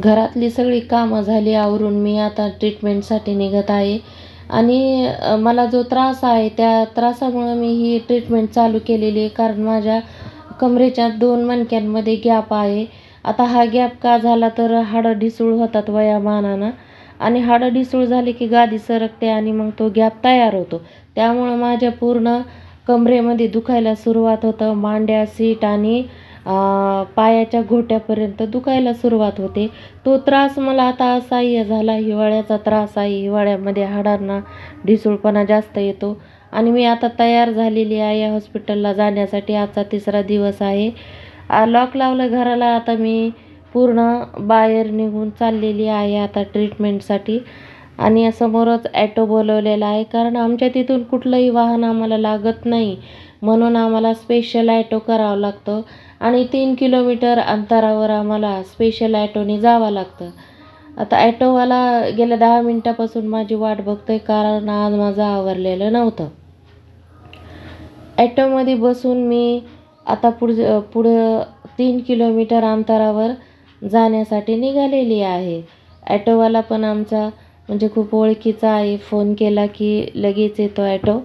घरातली सगळी कामं झाली आवरून मी आता ट्रीटमेंटसाठी निघत आहे. आणि मला जो त्रास आहे त्या त्रासामुळं मी ही ट्रीटमेंट चालू केलेली आहे. कारण माझ्या कमरेच्या दोन मणक्यांमध्ये गॅप आहे. आता हा गॅप का झाला तर हाडं ढिसूळ होतात वयामानानं. आणि हाडं ढिसूळ झाले की गादी सरकते आणि मग तो गॅप तयार होतो. त्यामुळं माझ्या पूर्ण कमरेमध्ये दुखायला सुरुवात होतं. मांड्या सीट आणि पायाच्या घोट्यापर्यंत दुखायला सुरुवात होते. तो त्रास मला आता असह्य झाला. हिवाळ्याचा त्रास आहे. हिवाळ्यामध्ये हाडांना ढिसूळपणा जास्त येतो. आणि मी आता तयार झालेली आहे या हॉस्पिटलला जाण्यासाठी. आजचा तिसरा दिवस आहे. लॉक लावलं घराला. आता मी पूर्ण बाहेर निघून चाललेली आहे आता ट्रीटमेंटसाठी. आणि समोरच ॲटो बोलवलेला आहे. कारण आमच्या तिथून कुठलंही वाहन आम्हाला लागत नाही. म्हणून आम्हाला स्पेशल ॲटो करावं लागतं. आणि तीन किलोमीटर अंतरावर आम्हाला स्पेशल ॲटोने जावं लागतं. आता ॲटोवाला गेल्या दहा मिनटापासून माझी वाट बघतोय. कारण आज माझं आवरलेलं नव्हतं. ॲटोमध्ये बसून मी आता पुढ पुढं तीन किलोमीटर अंतरावर जाण्यासाठी निघालेली आहे. ॲटोवाला पण आमचा म्हणजे खूप ओळखीचा आहे. फोन केला की लगेच येतो ॲटो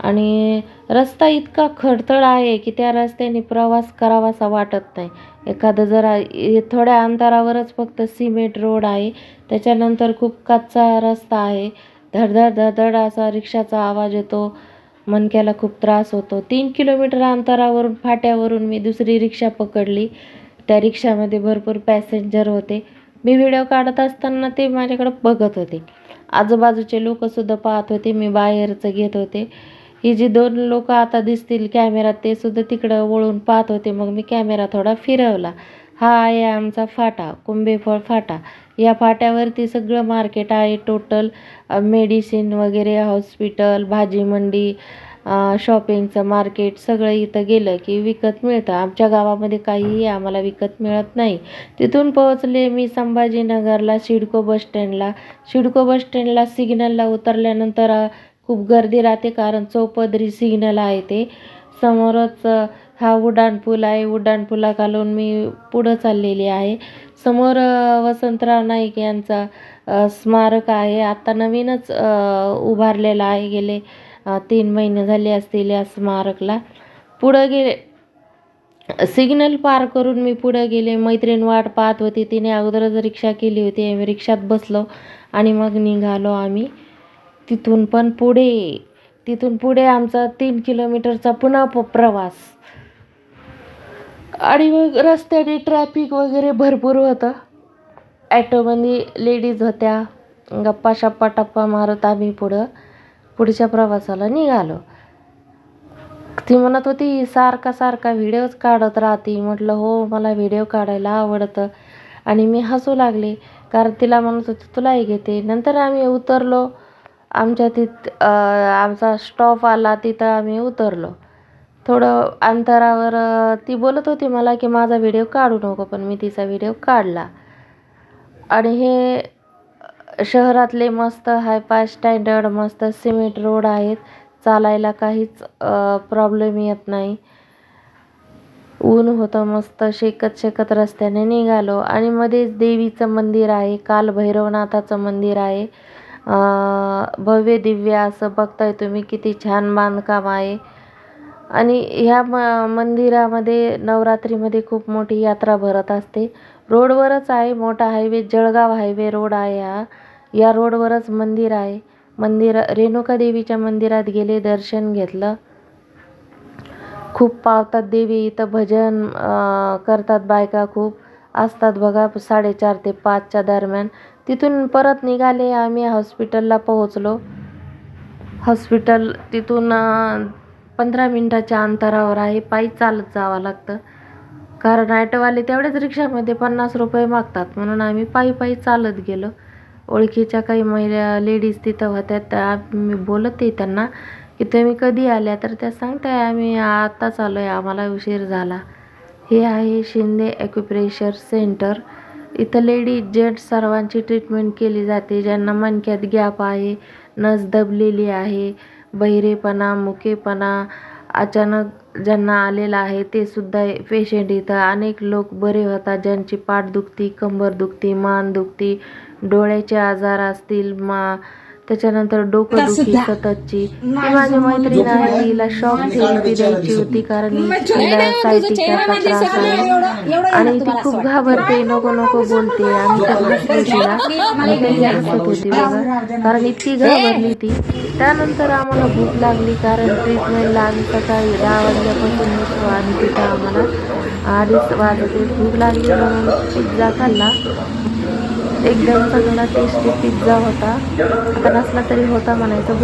आणि रस्ता इतका खडतळ आहे की त्या रस्त्याने प्रवास करावासा वाटत नाही. एखादं जरा थोड्या अंतरावरच फक्त सिमेंट रोड आहे. त्याच्यानंतर खूप कच्चा रस्ता आहे. धडधड धडधड असा रिक्षाचा आवाज येतो. मणक्याला खूप त्रास होतो. तीन किलोमीटर अंतरावरून फाट्यावरून मी दुसरी रिक्षा पकडली. त्या रिक्षामध्ये भरपूर पॅसेंजर होते. मी व्हिडिओ काढत असताना ते माझ्याकडं बघत होते. आजूबाजूचे लोकसुद्धा पाहत होते. मी बाहेरचं घेत होते. ही जी दोन लोक आता दिसतील कॅमेरात ते सुद्धा तिकडं वळून पाहत होते. मग मी कॅमेरा थोडा फिरवला. हा आहे आमचा फाटा कुंभेफळ फाटा. या फाट्यावरती सगळं मार्केट आहे. टोटल मेडिसिन वगैरे हॉस्पिटल भाजी मंडी शॉपिंगचं मार्केट सगळं इथं गेलं की विकत मिळतं. आमच्या गावामध्ये काहीही आम्हाला विकत मिळत नाही. तिथून पोहोचले मी संभाजीनगरला सिडको बस स्टँडला सिडको बस स्टँडला सिग्नलला उतरल्यानंतर खूप गर्दी राहते कारण चौपदरी सिग्नल आहे ते. समोरच हा उड्डाणपूल आहे. उड्डाणपुला घालून मी पुढं चाललेली आहे. समोर वसंतराव नाईक यांचा स्मारक आहे. आता नवीनच उभारलेला आहे. गेले तीन महिने झाले असतील या स्मारकला. पुढं गेले सिग्नल पार करून मी पुढं गेले. मैत्रीण वाट पाहत होती. तिने अगोदरच रिक्षा केली होती. आम्ही रिक्षात बसलो आणि मग निघालो आम्ही तिथून. पण पुढे तिथून पुढे आमचा तीन किलोमीटरचा पुन्हा प प्रवास. आणि मग रस्त्याने ट्रॅफिक वगैरे भरपूर होतं. ॲटोमध्ये लेडीज होत्या. गप्पा शप्पा टप्पा मारत आम्ही पुढं. पुढच्या प्रवासाला निघालो. ती म्हणत होती सारखा सारखा व्हिडिओज काढत राहते. म्हटलं हो मला व्हिडिओ काढायला आवडतं. आणि मी हसू लागले कारण तिला म्हणत होती तुलाही घेते. नंतर आम्ही उतरलो. आमच्या तिथ आमचा स्टॉप आला तिथं आम्ही उतरलो. थोडं अंतरावर ती बोलत होती मला की माझा व्हिडिओ काढू नको पण मी तिचा व्हिडिओ काढला. आणि हे शहरातले मस्त हायफाय स्टँडर्ड मस्त सिमेंट रोड आहेत. चालायला काहीच प्रॉब्लेम येत नाही. ऊन होतं मस्त शेकत शेकत रस्त्याने निघालो. आणि मध्येच देवीचं मंदिर आहे काल भैरवनाथाचं मंदिर आहे. भव्य दिव्य असं बघताय तुम्ही किती छान बांधकाम आहे. आणि ह्या म मंदिरामध्ये नवरात्रीमध्ये खूप मोठी यात्रा भरत असते. रोडवरच आहे मोठा हायवे जळगाव हायवे रोड आहे हा. या रोडवरच मंदिर आहे. मंदिर रेणुका देवीच्या मंदिरात गेले दर्शन घेतलं. खूप पावतात देवी इथं भजन करतात बायका खूप. असतात बघा साडेचार ते पाचच्या दरम्यान. तिथून परत निघाले आम्ही हॉस्पिटलला पोहोचलो. हॉस्पिटल तिथून पंधरा मिनटाच्या अंतरावर आहे पायी चालत जावं लागतं. कारण ॲटोवाले तेवढेच रिक्षामध्ये पन्नास रुपये मागतात. म्हणून आम्ही पायी पायी चालत गेलो. ओळखीच्या काही महिला लेडीज तिथं होत्या. त्या मी बोलतही त्यांना की तुम्ही कधी आल्या? तर त्या सांगताय आम्ही आत्ताच आलो आहे आम्हाला उशीर झाला. हे आहे शिंदे ॲक्युप्रेशर सेंटर इथं लेडीज जेंट्स सर्वांची ट्रीटमेंट केली जाते. ज्यांना मणक्यात गॅप आहे नस दबलेली आहे बहिरेपणा मुकेपणा अचानक ज्यांना आलेलं आहे ते सुद्धा पेशंट इथं. अनेक लोक बरे होतात ज्यांची पाठ दुखती कंबर दुखती मान दुखती डोळ्याचे आजार असतील मा त्याच्यानंतर डोकं दुखी सततची. ती माझी मैत्रीण आहे तिला शॉक थेरपी द्यायची होती कारण तिला सायटिकाचा त्रास आहे. आणि ती खूप घाबरते नको नको बोलते. आम्ही तर हसलो तिला आणि त्याची हसत होती बघा कारण इतकी घाबरली ती. त्यानंतर आम्हाला भूक लागली कारण ट्रीटमेंटला आम्ही सकाळी दहा वाजल्यापासून येतो आणि तिथं आम्हाला अडीच वाजते भूक लागली म्हणून पिझ्झा खाल्ला. एकदम सगळा टेस्टी पिझ्झा होता. आता नसला तरी होता म्हणायचं.